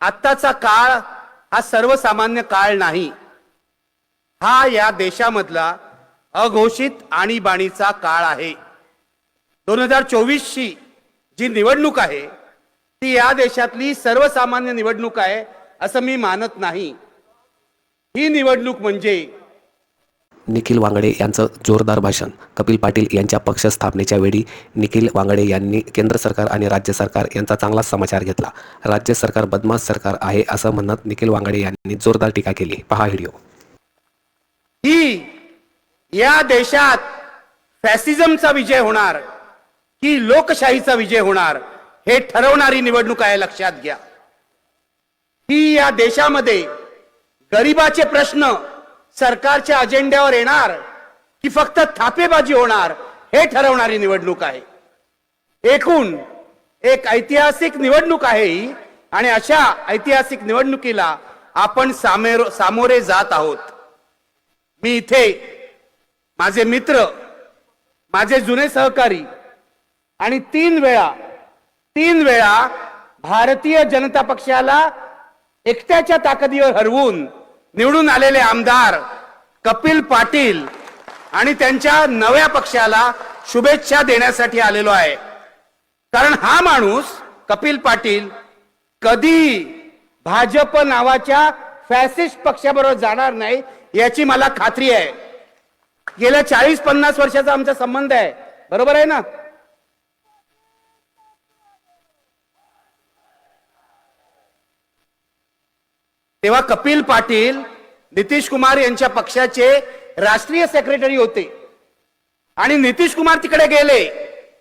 आत्ताचा काळ हा सर्वसामान्य काळ नाही. हा या देशामधला अघोषित आणीबाणीचा काळ आहे. दोन हजार चोवीसची जी निवडणूक आहे ती या देशातली सर्वसामान्य निवडणूक आहे असं मी मानत नाही. ही निवडणूक म्हणजे निखिल वांगडे यांचं जोरदार भाषण. कपिल पाटील यांच्या पक्ष स्थापनेच्या वेळी निखिल वांगडे यांनी केंद्र सरकार आणि राज्य सरकार यांचा चांगलाच समाचार घेतला. राज्य सरकार बदमाश सरकार आहे असं म्हणत निखिल वांगडे यांनी जोरदार टीका केली. पहा व्हिडिओ. ही या देशात फॅसिझमचा विजय होणार की लोकशाहीचा विजय होणार हे ठरवणारी निवडणूक आहे लक्षात घ्या. ही या देशामध्ये गरिबाचे प्रश्न सरकारच्या अजेंड्यावर येणार की फक्त थापेबाजी होणार हे ठरवणारी निवडणूक आहे. एकूण एक ऐतिहासिक निवडणूक आहे ही आणि अशा ऐतिहासिक निवडणुकीला आपण सामेर सामोरे जात आहोत. मी इथे माझे मित्र माझे जुने सहकारी आणि तीन वेळा तीन वेळा भारतीय जनता पक्षाला एकट्याच्या ताकदीवर हरवून निवडून आलेले आमदार कपिल पाटील आणि त्यांच्या नव्या पक्षाला शुभेच्छा देण्यासाठी आलेलो आहे. कारण हा माणूस कपिल पाटील कधी भाजप नावाच्या फॅसिस्ट पक्षाबरोबर जाणार नाही याची मला खात्री आहे. गेल्या चाळीस पन्नास वर्षाचा आमचा संबंध आहे. बरोबर आहे ना? तेव्हा कपिल पाटील नितीश कुमार यांच्या पक्षाचे राष्ट्रीय सेक्रेटरी होते. आणि नितीश कुमार तिकडे गेले.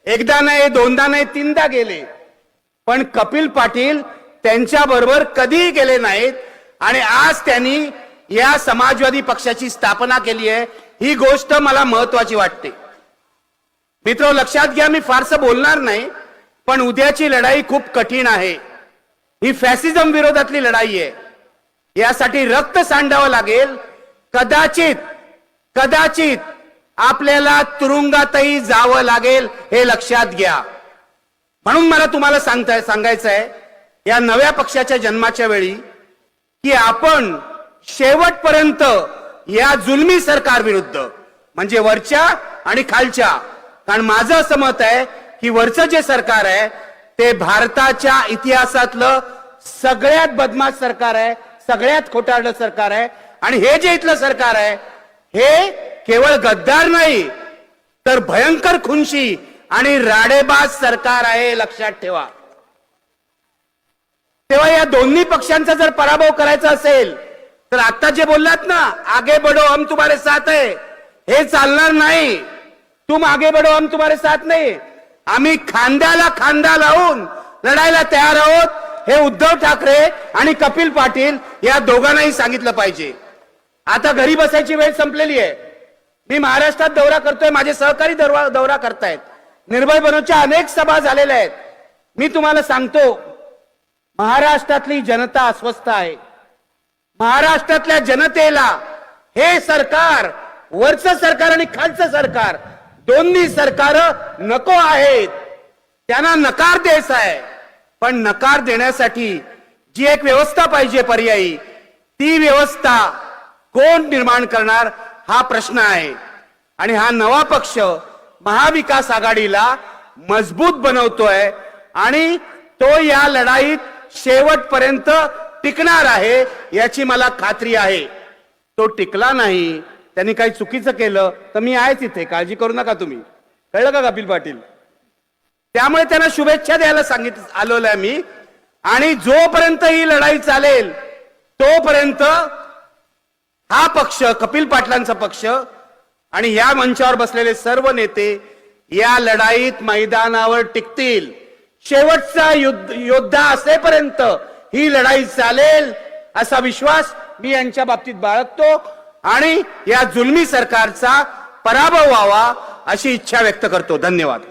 एकदा नाही दोनदा नाही तीनदा गेले. पण कपिल पाटील त्यांच्या बरोबर कधीही गेले नाहीत. आणि आज त्यांनी या समाजवादी पक्षाची स्थापना केली आहे. ही गोष्ट मला महत्वाची वाटते. मित्र लक्षात घ्या मी फारसं बोलणार नाही पण उद्याची लढाई खूप कठीण आहे. ही फॅसिझम विरोधातली लढाई आहे. यासाठी रक्त सांडावं लागेल. कदाचित कदाचित आपल्याला तुरुंगातही जावं लागेल हे लक्षात घ्या. म्हणून मला तुम्हाला सांगताय सांगायचं आहे या नव्या पक्षाच्या जन्माच्या वेळी की आपण शेवटपर्यंत या जुलमी सरकार विरुद्ध म्हणजे वरच्या आणि खालच्या कारण माझं असं मत आहे की वरचं जे सरकार आहे ते भारताच्या इतिहासातलं सगळ्यात बदमाश सरकार आहे सगळ्यात खोटारडं सरकार आहे. आणि हे जे इथलं सरकार आहे हे केवळ गद्दार नाही तर भयंकर खुनशी आणि राडेबाज सरकार आहे लक्षात ठेवा. तेव्हा या दोन्ही पक्षांचा जर पराभव करायचा असेल तर आता जे बोललात ना आगे बडो हम तुम्हारे साथ आहे हे चालणार नाही. तुम आगे बडो हम तुम्हारे साथ नाही. आम्ही खांद्याला खांदा लावून लढायला तयार आहोत. हे उद्धव ठाकरे आणि कपिल पाटील या दोघांनाही सांगितलं पाहिजे. आता घरी बसायची वेळ संपलेली आहे. मी महाराष्ट्रात दौरा करतोय माझे सहकारी दौरा दौरा करतायत. निर्भय बनवच्या अनेक सभा झालेल्या आहेत. मी तुम्हाला सांगतो महाराष्ट्रातली जनता अस्वस्थ आहे. महाराष्ट्रातल्या जनतेला हे सरकार वरचं सरकार आणि खालचं सरकार दोन्ही सरकार नको आहेत. त्यांना नकार द्यायचा आहे. पण नकार देण्यासाठी जी एक व्यवस्था पाहिजे पर्यायी ती व्यवस्था कोण निर्माण करणार हा प्रश्न आहे. आणि हा नवा पक्ष महाविकास आघाडीला मजबूत बनवतोय आणि तो या लढाईत शेवटपर्यंत टिकणार आहे याची मला खात्री आहे. तो टिकला नाही त्यांनी काही चुकीचं केलं तर मी आहेच इथे काळजी करू नका तुम्ही. कळलं का कपिल पाटील? त्यामुळे त्यांना शुभेच्छा द्यायला सांगित आहे मी आणि जोपर्यंत ही लढाई चालेल तोपर्यंत हा पक्ष कपिल पाटलांचा पक्ष आणि या मंचावर बसलेले सर्व नेते या लढाईत मैदानावर टिकतील. शेवटचा युद्ध योद्धा असेपर्यंत ही लढाई चालेल असा विश्वास मी यांच्या बाबतीत बाळगतो. आणि या जुलमी सरकारचा पराभव व्हावा अशी इच्छा व्यक्त करतो. धन्यवाद.